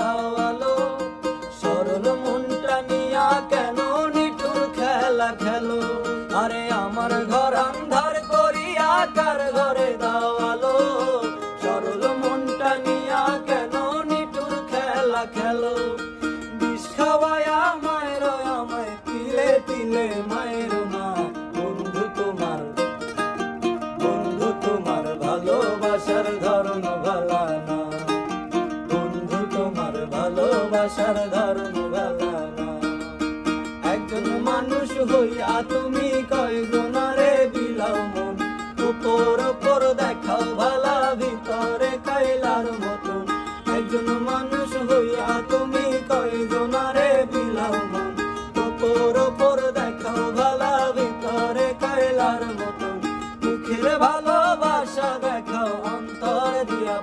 দাওয়ালো, সরল মনটা নিয়া কেন নিঠুর খেলা খেলো? আরে আমার ঘর আন্ধার ঘরে দাওয়ালো? সরল মনটা নিয়া কেন নিঠুর খেলা খেলো? বন্ধু তোমার বন্ধু তোমার ভালোবাসার একজন মানুষ হইয়া তুমি কয়জনারে বিলাও মন? উপর উপর দেখাও ভালা, ভিতরে কাইলার মতন। একজন মানুষ হইয়া তুমি বিলাও মন? উপর উপর দেখাও ভালা, ভিতরে কাইলার মতন। মুখের ভালোবাসা দেখাও, অন্তর দিয়া